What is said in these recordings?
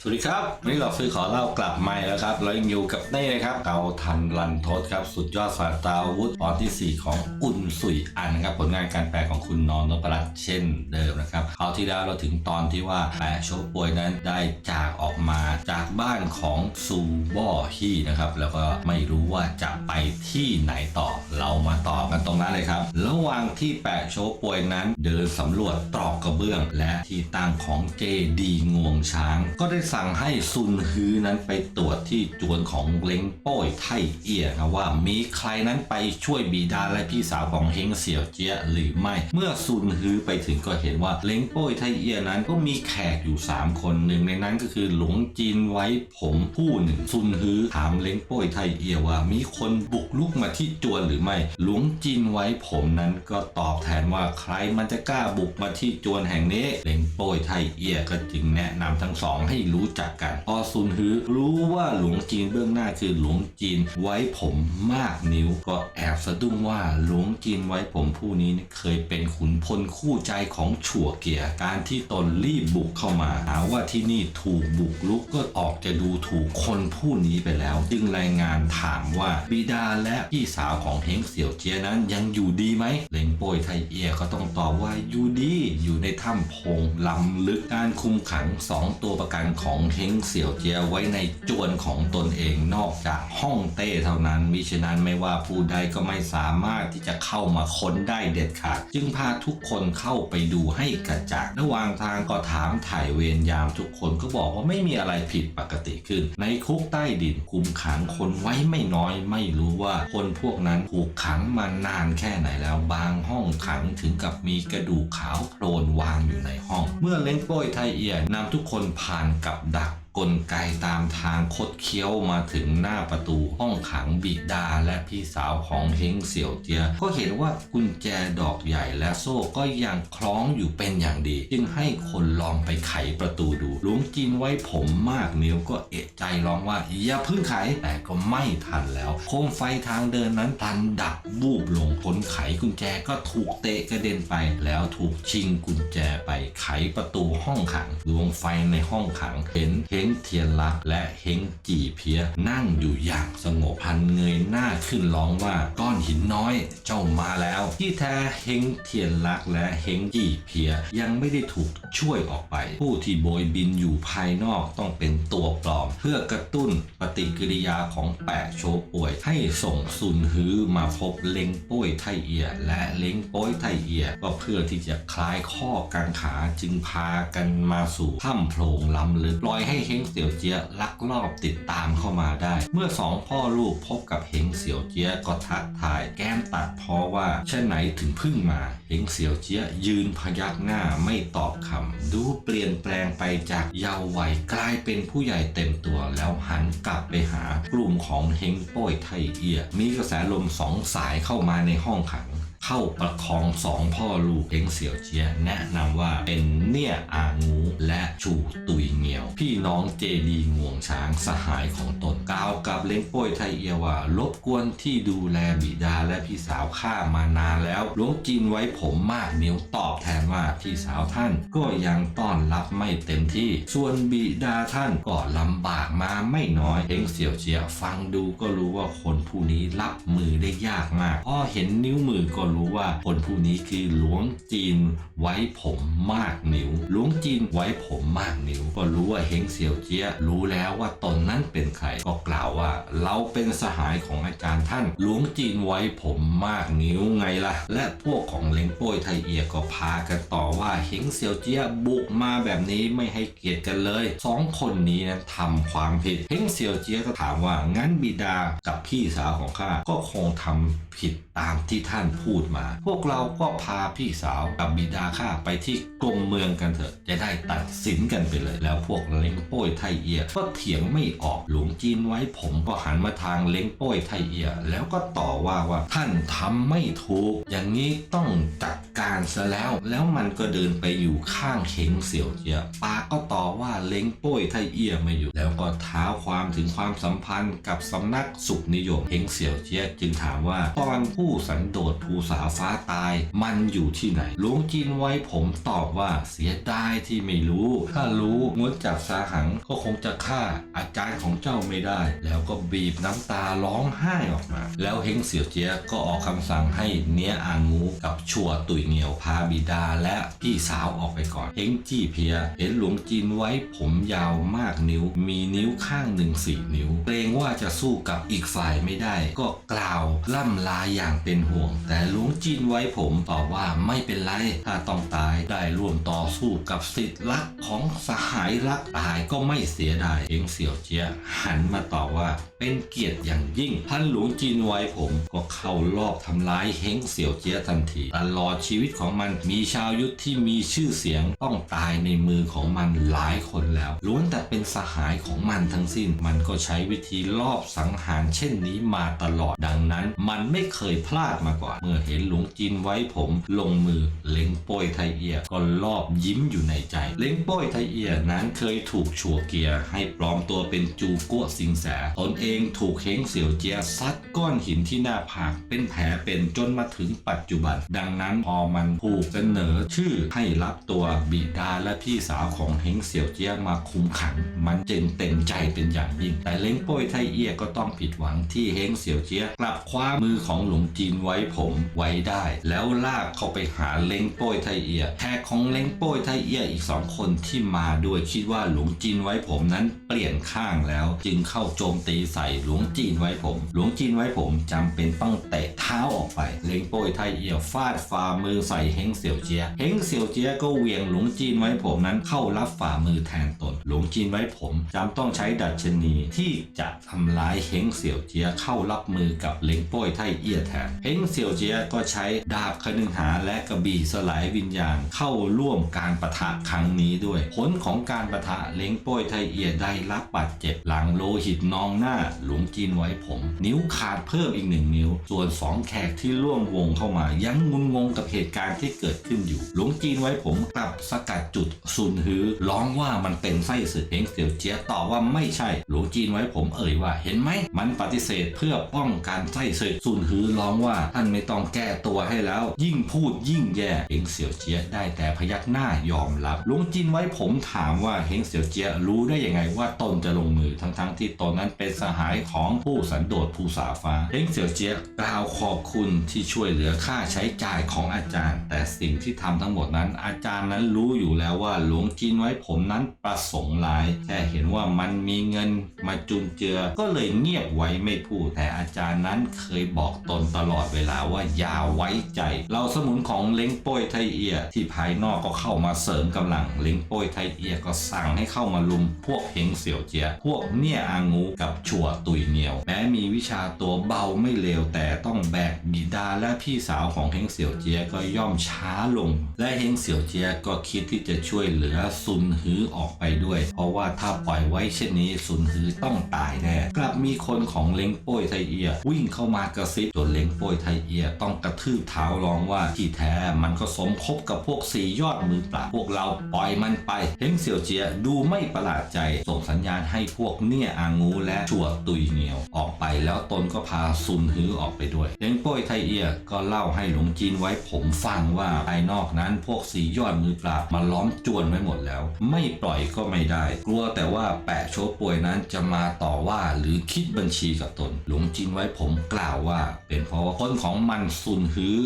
สวัสดีครับวันนี้เราซื้อขอเล่ากลับมาแล้วครับเรายังอยู่กับเต้นะครับเกาทันรันทศครับ สุดยอดสาตาวุธตอนที่ 4 ของอุ่นสุยอันนะครับ ผลงานการแปลของคุณนอนนพรัตน์เช่นเดิมนะครับคราวที่แล้วเราถึงตอนที่ว่าแปะโชป่วยนั้นได้จากออกมาจากบ้านของซูบอฮีนะครับ แล้วก็ไม่รู้ว่าจะไปที่ไหนต่อ เรามาต่อกันตรงนั้นเลยครับ ระหว่างที่แปะโชป่วยนั้น เดินสำรวจตรอกกระเบื้อง และที่ตั้งของเจดีงวงช้างก็ได้สั่งให้ซุนฮือนั้นไปตรวจที่จวนของเล้งโป้ยไทเอียครับว่ามีใครนั้นไปช่วยบิดาและพี่สาวของเฮงเสี่ยวเจียหรือไม่ เมื่อซุนฮือไปถึงก็เห็นว่าเล้งโป้ยไทเอียนั้นก็มีแขกอยู่ 3 คนหนึ่งในนั้นก็คือหลวงจีนไว้ผมผู้หนึ่งซุนฮือถามเล้งโป้ยไทเอียว่า มีคนบุกลุกมาที่จวนหรือไม่ หลวงจีนไว้ผมนั้นก็ตอบแทนว่าใครมันจะกล้าบุกมาที่จวนแห่งนี้เล้งโป้ยไทเอียก็จึงแนะนำทั้งสองให้รู้จักกันพอซุนฮือรู้ว่าหลวงจีนเบื้องหน้าคือหลวงจีนไว้ผมมากนิ้ว ก็แอบสะดุ้งว่าหลวงจีนไว้ผมผู้นี้เคยเป็นขุนพลคู่ใจของฉัวเกียร์การที่ตนรีบบุกเข้ามาหาว่าที่นี่ถูกบุกลุกก็ออกจะดูถูกคนผู้นี้ไปแล้ว จึงรายงานถามว่าบิดาและพี่สาวของเฮงเสี่ยวเจียนั้นยังอยู่ดีไหมเหลงโป้ยไทเอียก็ต้องตอบว่าอยู่ดี อยู่ในถ้ำพงลำลึกการคุมขังสองตัวประกันของของเฮงเสี่ยวเจียไว้ในจวนของตนเองนอกจากห้องเต้เท่านั้นมิฉะนั้นไม่ว่าผู้ใดก็ไม่สามารถที่จะเข้ามาค้นได้เด็ดขาด จึงพาทุกคนเข้าไปดูให้กระจ่างระหว่างทางก็ถามถ่ายเวรยามทุกคนก็บอกว่าไม่มีอะไรผิดปกติขึ้น ในคุกใต้ดินคุมขังคนไว้ไม่น้อยไม่รู้ว่าคนพวกนั้นถูกขังมานานแค่ไหนแล้วบางห้องขังถึงกับมีกระดูกขาวโพลนวางอยู่ในห้อง เมื่อเล้งโป้ยไทยเอียนำทุกคนผ่านกับดั กกลไกตามทางคดเคี้ยวมาถึงหน้าประตูห้องขังบิดาและพี่สาวของเฮงเสี่ยวเจีย ก็เห็นว่ากุญแจดอกใหญ่และโซ่ก็ยังคล้องอยู่เป็นอย่างดี จึงให้คนลองไปไขประตูดูหลวงจีนไว้ผมมากนิ้วก็เอะใจร้องว่าอย่าพิ่งไขแต่ก็ไม่ทันแล้วโคมไฟทางเดินนั้นพันดับวูบลงคนไขกุญแจก็ถูกเตะกระเด็นไป แล้วถูกชิงกุญแจไปไขประตูห้องขังดวงไฟในห้องขังเห็นเฮงเทียนลักและเฮงจีเพียนั่งอยู่อย่างสงบพันเงยหน้าขึ้นร้องว่าก้อนหินน้อยเจ้ามาแล้ว ที่แท้เฮงเทียนลักและเฮงจีเพียยังไม่ได้ถูกช่วยออกไป ผู้ที่โบยบินอยู่ภายนอกต้องเป็นตัวปลอม เพื่อกระตุ้นปฏิกิริยาของแปะโชป่วย ให้ส่งซุนฮื้อมาพบเล็งโป้ยไทเอีย และเล็งโป้ยไทเอีย ก็เพื่อที่จะคลายข้อกังขาจึงพากันมาสู่ถ้ำโพรงลำลึกปล่อยให้เฮงเสี่ยวเจียลักลอบติดตามเข้ามาได้ เมื่อสองพ่อลูกพบกับเฮงเสี่ยวเจียก็ทักทาย แก้มตัดพราะว่าเช่นไหนถึงพึ่งมาเฮงเสี่ยวเจียยืนพยักหน้าไม่ตอบคำดูเปลี่ยนแปลงไปจากเยาว์วัยกลายเป็นผู้ใหญ่เต็มตัวแล้วหันกลับไปหากลุ่มของเฮงโป้ยไทเอียมีกระแสลมสองสายเข้ามาในห้องขัง เข้าประคองสองพ่อลูกเฮงเสี่ยวเจียแนะนำว่าเป็นเนี่ยอางูและชูตุยเงียว พี่น้องเจดีงวงช้างสหายของตนกล่าวกับเล้งโป้ยไทเอียว่าลบกวนที่ดูแลบิดาและพี่สาวข้ามานานแล้วหลวงจีนไว้ผมมากเหนิ้วตอบแทนว่าพี่สาวท่านก็ยังต้อนรับไม่เต็มที่ ส่วนบิดาท่านก็ลำบากมาไม่น้อยเฮงเสี่ยวเจียฟังดูก็รู้ว่าคนผู้นี้รับมือได้ยากมากพอเห็นนิ้วมือก็รู้ว่าคนผู้นี้คือหลวงจีนไว้ผมมากนิ้ว หลวงจีนไว้ผมมากนิ้ว ก็รู้ว่าเฮงเสี่ยวเจียรู้แล้วว่าตนนั้นเป็นใครก็กล่าวว่า เราเป็นสหายของอาจารย์ท่าน หลวงจีนไว้ผมมากนิ้วไงล่ะ และพวกของเล้งโป้ยไทยเอียก็พากันต่อว่าเฮงเสี่ยวเจียบุกมาแบบนี้ไม่ให้เกียรติกันเลยสองคนนี้นั้นทำความผิดเฮงเสี่ยวเจียก็ถามว่างั้นบิดากับพี่สาวของข้าก็คงทำผิดตามที่ท่านพูดมา พวกเราก็พาพี่สาวกับบิดาข้าไปที่กรมเมืองกันเถอะ จะได้ตัดสินกันไปเลย แล้วพวกเล้งโป้ยไทเอียก็เถียงไม่ออกหลวงจีนไว้ผมก็หันมาทางเล้งโป้ยไทเอีย แล้วก็ต่อว่าว่าท่านทำไม่ถูก อย่างนี้ต้องจัดการซะแล้ว แล้วมันก็เดินไปอยู่ข้างเข็งเสี่ยวเจียปาก็ต่อว่าเล้งโป้ยไทเอียมาอยู่ แล้วก็ท้าความถึงความสัมพันธ์กับสำนักสุขนิยมเฮงเสี่ยวเจียจึงถามว่าตอนผู้สันโดษภูสาฟ้าตาย มันอยู่ที่ไหนหลวงจีนไว้ผมตอบว่าเสียดายที่ไม่รู้ ถ้ารู้งดจากสาหังก็คงจะฆ่าอาจารย์ของเจ้าไม่ได้ แล้วก็บีบน้ำตาร้องไห้ออกมา แล้วเฮงเสี่ยวเจียก็ออกคำสั่งให้เนี้ยอางูกับชัวตุยเหนียวพาบิดาและพี่สาวออกไปก่อนเฮงจี้เพีย เห็นหลวงจีนไว้ผมยาวมากนิ้ว มีนิ้วข้างหนึ่งสี่นิ้ว เกรงว่าจะสู้กับอีกฝ่ายไม่ได้ ก็กล่าวล่ำลาอย่างเป็นห่วง แต่ลวงจีนไว้ผมตอบว่าไม่เป็นไร ถ้าต้องตายได้ร่วมต่อสู้กับสิทธิ์รักของสหายรักตายก็ไม่เสียดายเองเสี่ยวเจียหันมาตอบว่าเป็นเกียรติอย่างยิ่ง ท่านหลวงจีนไว้ผม ก็เข้ารอบทำร้ายเฮงเสี่ยวเจียทันทีตลอดชีวิตของมันมีชาวยุทธที่มีชื่อเสียงต้องตายในมือของมันหลายคนแล้วล้วนแต่เป็นสหายของมันทั้งสิ้น มันก็ใช้วิธีลอบสังหารเช่นนี้มาตลอดดังนั้น มันไม่เคยพลาดมาก่อน เมื่อเห็นหลวงจีนไว้ผมลงมือเล็งโป้ยไทเอียก็รอบยิ้มอยู่ในใจ เล็งโป้ยไทเอียนั้นเคยถูกชัวเกียร์ให้ปลอมตัวเป็นจูกัวซิงแสตนเองถูกเฮงเสี่ยวเจียซัด ก้อนหินที่หน้าผากเป็นแผลเป็นจนมาถึงปัจจุบัน ดังนั้นพอมันถูกเสนอชื่อให้รับตัวบิดาและพี่สาวของเฮงเสี่ยวเจี้ยมาคุมขัง มันจึงเต็มใจเป็นอย่างยิ่ง แต่เล้งโป้ยไทเอียก็ต้องผิดหวังที่เฮงเสี่ยวเจี้ยกลับคว้ามือของหลงจีนไว้ผมไว้ได้ แล้วลากเข้าไปหาเล้งโป้ยไทเอียแขกของเล้งโป้ยไทเอียอีกสองคนที่มาด้วยคิดว่าหลงจีนไว้ผมนั้นเปลี่ยนข้างแล้ว จึงเข้าโจมตีใส่หลวงจีนไว้ผม หลวงจีนไว้ผมจำเป็นต้องเตะเท้าออกไปเล้งโป้ยไทยเอียฟาดฝ่ามือใส่เฮงเสี่ยวเจียเฮงเสี่ยวเจียก็เวียงหลงจีนไว้ผมนั้นเข้ารับฝ่ามือแทนตน หลงจีนไว้ผมจำต้องใช้ดัชนีที่จะทำร้ายเฮงเสี่ยวเจียเข้ารับมือกับเล้งโป้ยไทยเอียแทนเฮงเสี่ยวเจียก็ใช้ดาบคนึงหาและกระบี่สลายวิญญาณเข้าร่วมการประทะครั้งนี้ด้วย ผลของการประทะเล้งโป้ยไทยเอียได้รับบาดเจ็บหลังโลหิตนองหน้าหลงจีนไว้ผม นิ้วขาดเพิ่มอีกหนึ่งนิ้ว ส่วนสองแขกที่ร่วมวงเข้ามา ยังงุนงงกับเหตุการณ์ที่เกิดขึ้นอยู่ หลวงจีนไว้ผมกลับสกัดจุดซุนฮือร้องว่ามันเป็นไส้ศึกเฮงเสี่ยวเจียตอบว่าไม่ใช่ หลวงจีนไว้ผมเอ่ยว่าเห็นไหม มันปฏิเสธเพื่อป้องกันไส้ศึกซุนฮือร้องว่าท่านไม่ต้องแก้ตัวให้แล้ว ยิ่งพูดยิ่งแย่เฮงเสี่ยวเจียได้แต่พยักหน้ายอมรับหลวงจีนไว้ผมถามว่าเฮงเสี่ยวเจียรู้ได้ยังไงว่าตนจะลงมือทั้งๆที่ตนนั้นเป็นสหายของผู้สันโดษภูสาฟ้าเฮงเสี่ยวเจียกล่าวขอบคุณที่ช่วยเหลือค่าใช้จ่ายของอาจารย์ แต่สิ่งที่ทำทั้งหมดนั้น อาจารย์นั้นรู้อยู่แล้วว่าหลวงจีนไว้ผมนั้นประสงค์ร้ายแค่เห็นว่ามันมีเงินมาจุนเจือ ก็เลยเงียบไว้ไม่พูด แต่อาจารย์นั้นเคยบอกตนตลอดเวลาว่าอย่าไว้ใจ เราสมุนของเล้งโป้ยไทเอีย ที่ภายนอกก็เข้ามาเสริมกำลังเล้งโป้ยไทเอียก็สั่งให้เข้ามาลุม พวกเฮงเสี่ยวเจีย พวกเนี่ยอางูกับชัวตุยเหนียว แม้มีวิชาตัวเบาไม่เลวแต่ต้องแบกบิดาและพี่สาวของเฮงเสี่ยวเจียก็ย่อมช้าลง และเฮงเสี่ยวเจียก็คิดที่จะช่วยเหลือซุนฮือออกไปด้วย เพราะว่าถ้าปล่อยไว้เช่นนี้ซุนฮือต้องตายแน่กลับมีคนของเล้งโป้ยไทเอีย วิ่งเข้ามากระซิบจนเล้งโป้ยไทเอียต้องกระทืบเท้าร้องว่าที่แท้มันก็สมคบกับพวกสียอดมือปราพวกเราปล่อยมันไปเฮงเสี่ยวเจียดูไม่ประหลาดใจส่งสัญญาณให้พวกเนี่ยอางูและชัวตุยเหนียวออกไปแล้วตนก็พาซุนฮือออกไปด้วยเล้งโป้ยไทเอียก็เล่าให้หลวงจีนไว้ผมฟังว่าภายนอกนั้นพวกสียอดมือปราบมาล้อมจวนไว้หมดแล้ว ไม่ปล่อยก็ไม่ได้ กลัวแต่ว่าแปะโชป่วยนั้นจะมาต่อว่าหรือคิดบัญชีกับตน หลวงจีนไว้ผมกล่าวว่า เป็นเพราะว่าคนของมันซุนฮือ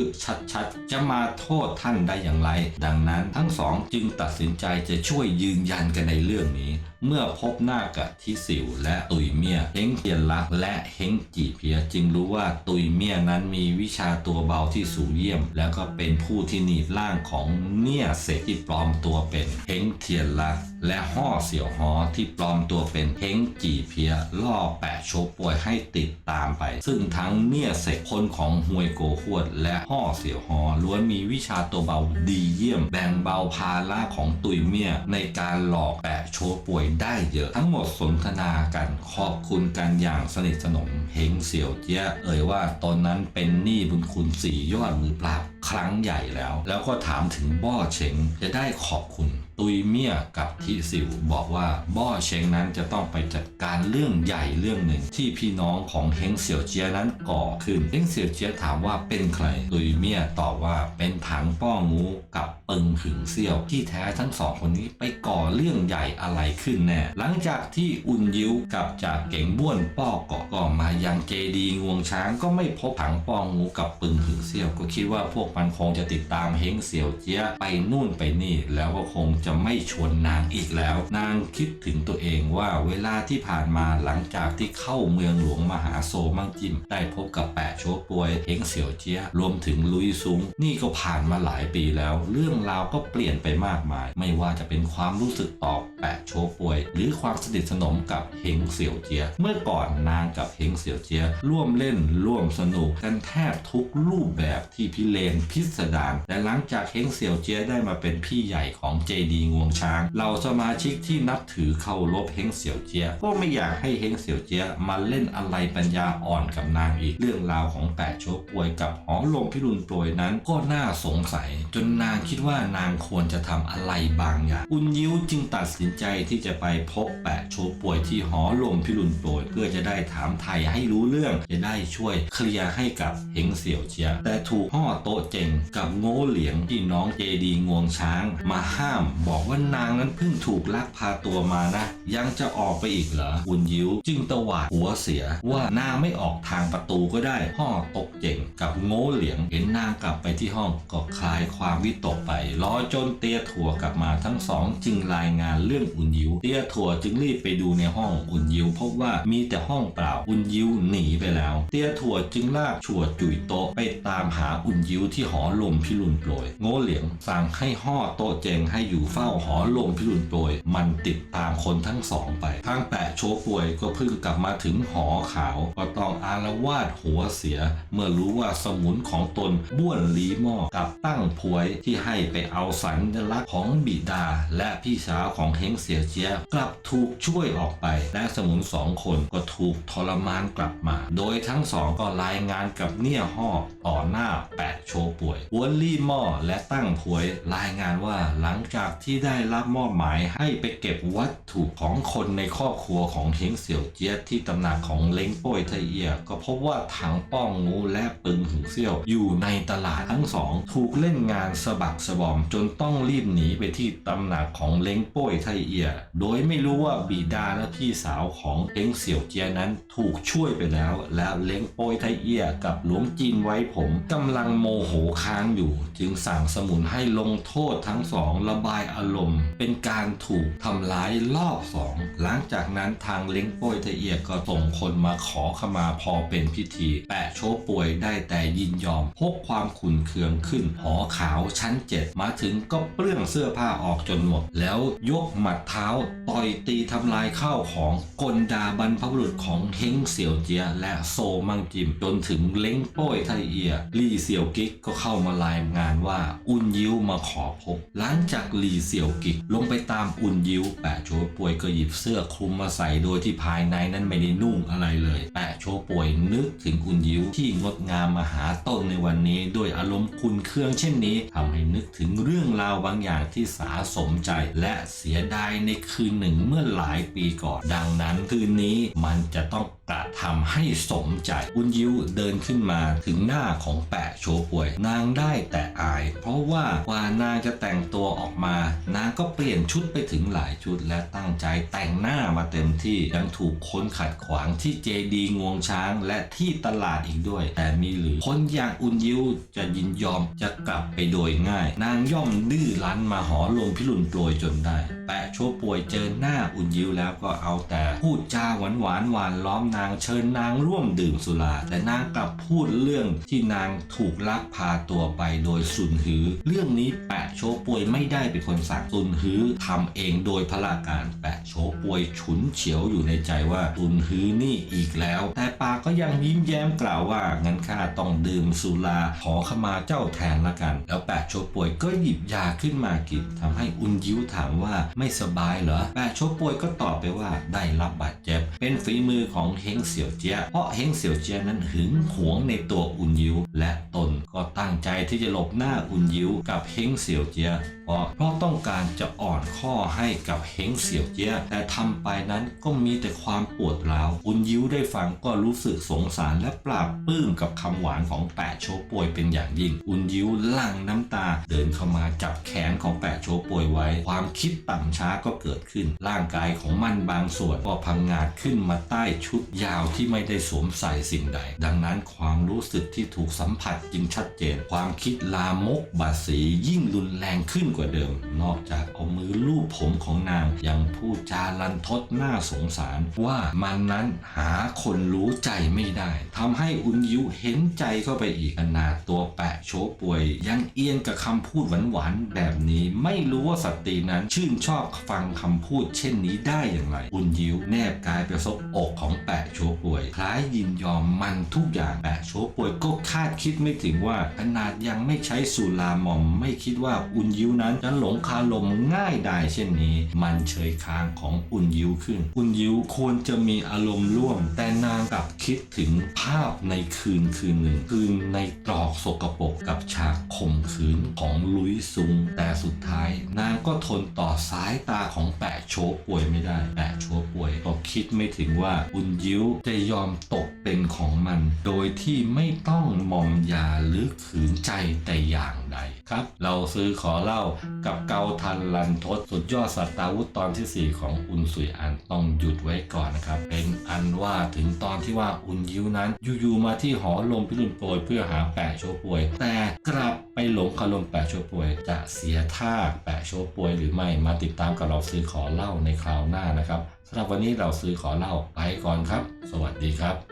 ชัดๆ จะมาโทษท่านได้อย่างไร ดังนั้นทั้งสองจึงตัดสินใจจะช่วยยืนยันกันในเรื่องนี้ เมื่อพบหน้ากับทิสิวและตุยเมียเฮงเทียนลักและเฮงจีเพียจึงรู้ว่าตุยเมียนั้นมีวิชาตัวเบาที่สูงเยี่ยม แล้วก็เป็นผู้ที่หนีบร่างของเนี่ยเสกที่ปลอมตัวเป็นเฮงเทียนลักและห่อเสี่ยวฮอที่ปลอมตัวเป็นเฮงจีเพียล่อแปะโชป่วยให้ติดตามไป ซึ่งทั้งเนี่ยเสกคนของฮวยโกขวด และห่อเสี่ยวฮอล้วนมีวิชาตัวเบาดีเยี่ยม แบ่งเบาภาระของตุยเมียในการหลอกแปะโชป่วยได้เยอะทั้งหมดสนทนากันขอบคุณกันอย่างสนิทสนมเฮงเสี่ยวเจี้ยเอ่ยว่าตอนนั้นเป็นหนี้บุญคุณสี่ยอดมือปราบครั้งใหญ่แล้ว แล้วก็ถามถึงบ่อเฉงจะได้ขอบคุณตุยเมียกับทีสิวบอกว่าบ้อเชงนั้นจะต้องไปจัดการเรื่องใหญ่เรื่องหนึ่ง ที่พี่น้องของเฮงเสี่ยวเจียนั้นก่อขึ้นเฮงเสี่ยวเจียถามว่าเป็นใครตุยเมียตอบว่าเป็นถังป้องูกับปึงหึงเซี่ยว ที่แท้ทั้งสองคนนี้ไปก่อเรื่องใหญ่อะไรขึ้นแน่หลังจากที่อุนยิวกับจากเก่งบ้วนป้อเกาะก็มายังเจดีงวงช้างก็ไม่พบถังป้องูกับปึงหึงเซี่ยว ก็คิดว่าพวกมันคงจะติดตามเฮงเสี่ยวเจียไปนู่นไปนี่แล้วก็คงจะไม่ชวนนางอีกแล้ว นางคิดถึงตัวเองว่าเวลาที่ผ่านมาหลังจากที่เข้าเมืองหลวงมหาโซมั่งจิม ได้พบกับแปะโชปวยเฮงเสี่ยวเจียรวมถึงลุยซุงนี่ก็ผ่านมาหลายปีแล้ว เรื่องราวก็เปลี่ยนไปมากมาย ไม่ว่าจะเป็นความรู้สึกต่อแปะโชปวย หรือความสนิทสนมกับเฮงเสี่ยวเจีย เมื่อก่อนนางกับเฮงเสี่ยวเจีย ร่วมเล่นร่วมสนุกกันแทบทุกรูปแบบที่พิเรนพิสดารแต่หลังจากเฮงเสี่ยวเจียได้มาเป็นพี่ใหญ่ของเจดดีงวงช้างเราสมาชิกที่นับถือเคารพเฮงเสี่ยวเจียก็ไม่อยากให้เฮงเสี่ยวเจียมาเล่นอะไรปัญญาอ่อนกับนางอีกเรื่องราวของแปะโชป่วยกับหอลมพิรุณโปรยนั้นก็น่าสงสัย จนนางคิดว่านางควรจะทำอะไรบางอย่างอุนยิ้วจึงตัดสินใจที่จะไปพบแปะโชป่วยที่หอลมพิรุณโปรยเพื่อจะได้ถามไทยให้รู้เรื่องจะได้ช่วยเคลียร์ให้กับเฮงเสี่ยวเจียแต่ถูกห่อโตเจงกับโง่เหลียงที่น้องเจดีงวงช้าง มาห้ามบอกว่านางนั้นเพิ่งถูกลักพาตัวมานะ ยังจะออกไปอีกเหรออุนยิ้ว จึงตวาดหัวเสียว่านางไม่ออกทางประตูก็ได้ห่อตกเจงกับโง่เหลียง เห็นนางกลับไปที่ห้องก็คลายความวิตกไป รอจนเตียถั่วกลับมาทั้งสองจึงรายงานเรื่องอุนยิ้ว เตียถั่วจึงรีบไปดูในห้องอุนยิ้วพบว่ามีแต่ห้องเปล่าอุนยิ้วหนีไปแล้ว เตียถั่วจึงลากฉวดจุยโต๊ะไปตามหาอุนยิ้วที่หอลมพิรุณโปรยโง่เหลียงสั่งให้ห่อโต๊ะเจงให้อยู่เฝ้าหอลมพิรุณโปรยมันติดตามคนทั้งสองไป ทางแปะโชป่วยก็เพิ่งกลับมาถึงหอขาว ก็ต้องอารวาดหัวเสีย เมื่อรู้ว่าสมุนของตนบ้วนลีหม้อกับตั้งพวยที่ให้ไปเอาสัญลักษณ์ของบิดา และพี่สาวของเฮงเสียเจียกลับถูกช่วยออกไป และสมุนสองคนก็ถูกทรมานกลับมา โดยทั้งสองก็รายงานกับเนี่ยห่อต่อหน้าแปะโชป่วยวนลีหม้อและตั้งพวยรายงานว่าหลังจากที่ได้รับมอบหมายให้ไปเก็บวัตถุของคนในครอบครัวของเฮงเสี่ยวเจียที่ตำหนักของเล้งโป้ยไทเอีย ก็พบว่าถังป้องงูและปึงหึงเซี่ยวอยู่ในตลาดทั้งสอง ถูกเล่นงานสะบักสะบอมจนต้องรีบหนีไปที่ตำหนักของเล้งโป้ยไทเอีย โดยไม่รู้ว่าบิดาและพี่สาวของเฮงเสี่ยวเจียนั้นถูกช่วยไปแล้ว แล้วเล้งโป้ยไทเอียกับหลวงจีนไว้ผมกำลังโมโหค้างอยู่ จึงสั่งสมุนให้ลงโทษทั้งสองระบายอารมณ์ เป็นการถูกทำร้ายรอบสองหลังจากนั้นทางเล้งโป้ยไทเอียก็ส่งคนมาขอขมาพอเป็นพิธี แปะโชป่วยได้แต่ยินยอมพกความขุนเคืองขึ้น หอขาวชั้นเจ็ดมาถึงก็เปลื้องเสื้อผ้าออกจนหมดแล้วยกหมัดเท้า ต่อยตีทำลายข้าวของกลดาบรรพบุรุษของเฮงเสี่ยวเจีย และโซมังจิม จนถึงเล้งโป้ยไทเอียลี่เสี่ยวกิกก็เข้ามารายงานว่าอุนยิ้วมาขอพบ หลังจากหลี่เสี่ยวกิกลงไปตามอุนยิ้วแปะโชป่วยก็หยิบเสื้อคลุมมาใส่โดยที่ภายในนั้นไม่ได้นุ่งอะไรเลยแปะโชป่วยนึกถึงอุนยิ้วที่งดงามมาหาตนในวันนี้ด้วยอารมณ์คุณเครื่องเช่นนี้ทำให้นึกถึงเรื่องราวบางอย่างที่สาสมใจ และเสียดายในคืนหนึ่งเมื่อหลายปีก่อน ดังนั้นคืนนี้มันจะต้องกระทำให้สมใจ อุนยิ้วเดินขึ้นมาถึงหน้าของแปะโชป่วย นางได้แต่อาย เพราะว่ากว่านางจะแต่งตัวออกมา นางก็เปลี่ยนชุดไปถึงหลายชุดและตั้งใจแต่งหน้ามาเต็มที่ยังถูกคนขัดขวางที่เจดีงวงช้างและที่ตลาดอีกด้วย แต่มีหรือคนอย่างอุนยิวจะยินยอมจะกลับไปโดยง่าย นางย่อมดื้อรั้นมาหอลงพิรุณโปรยจนได้แโชป่วยเจอหน้าอุนยิ้วแล้วก็เอาแต่พูดจาหวานหวานหวานล้อมนางเชิญนางร่วมดื่มสุรา แต่นางกลับพูดเรื่องที่นางถูกลักพาตัวไปโดยสุนหือ เรื่องนี้แปะโชป่วยไม่ได้เป็นคนสั่งสุนหือทำเองโดยพละการแปะโชป่วยฉุนเฉียวอยู่ในใจว่าสุนหือนี่อีกแล้ว แต่ปากก็ยังยิ้มแย้มกล่าวว่างั้นข้าต้องดื่มสุราขอขมาเจ้าแทนละกัน แล้วแปะโชป่วยก็หยิบยาขึ้นมากินทำให้อุนยิ้วถามว่าไม่สบายเหรอแปะโชป่วยก็ตอบไปว่าได้รับบาดเจ็บ เป็นฝีมือของเฮงเสี่ยวเจียเพราะเฮงเสี่ยวเจียนั้นหึงหวงในตัวอุนยิวและตนก็ตั้งใจที่จะหลบหน้าอุนยิวกับเฮงเสี่ยวเจียเพราะเพราะต้องการจะอ่อนข้อให้กับเฮงเสี่ยวเจียแต่ทำไปนั้นก็มีแต่ความปวดร้าวอุนยิวได้ฟังก็รู้สึกสงสารและปราบปลื้มกับคำหวานของแปะโชป่วยเป็นอย่างยิ่งอุนยิวลั่งน้ำตา เดินเข้ามาจับแขนของแปะโชป่วยไว้ ความคิดต่ำช้าก็เกิดขึ้น ร่างกายของมันบางส่วนก็พังงาดขึ้นมาใต้ชุดยาวที่ไม่ได้สวมใส่สิ่งใด ดังนั้นความรู้สึกที่ถูกสัมผัสจึงชัดเจน ความคิดลามกบาสียิ่งรุนแรงขึ้นกว่าเดิม นอกจากเอามือลูบผมของนางยังพูดจาลันทดน่าสงสารว่ามันนั้นหาคนรู้ใจไม่ได้ทำให้อุนยิวเห็นใจเข้าไปอีกขนาดตัวแปะโชป่วย ยังเอียนกับคำพูดหวานๆแบบนี้ไม่รู้ว่าสตรีนั้นชื่นชอบฟังคำพูดเช่นนี้ได้อย่างไร อุนยิวแนบกายไปซบอกของแปะโชป่วย คล้ายยินยอมมันทุกอย่างแปะโชป่วยก็คาดคิดไม่ถึงว่าขนาดยังไม่ใช้สุรามอมไม่คิดว่าอุนยิวนั้นจะหลงคาลมง่ายได้เช่นนี้ มันเฉยค้างของอุนยิวขึ้น อุนยิวควรจะมีอารมณ์ร่วม แต่นางกลับคิดถึงภาพในคืนคืนหนึ่ง คืนในตรอกสกปรกกับฉากข่มขืนของลุยซุง แต่สุดท้าย นางก็ทนต่อสายตาของแปะโชป่วยไม่ได้ แปะโชป่วยก็คิดไม่ถึงว่าอุนยิวจะยอมตกเป็นของมัน โดยที่ไม่ต้องมอมยาหรือขืนใจแต่อย่าง ใดครับ เราซื้อขอเล่ากับเกาทันลันทศสุดยอดสัตว์อาวุธตอนที่ 4 ของอุนสุยอันต้องหยุดไว้ก่อนนะครับ เป็นอันว่าถึงตอนที่ว่าอุนยิวนั้นอยู่ๆมาที่หอลมพิรุณโปรยเพื่อหาแปะโชป่วย แต่กลับไปหลงคารมแปะโชป่วย จะเสียท่าแปะโชป่วยหรือไม่มาติดตามกับเราซื้อขอเล่าในคราวหน้านะครับสำหรับวันนี้เราซื้อขอเล่าไปก่อนครับ สวัสดีครับ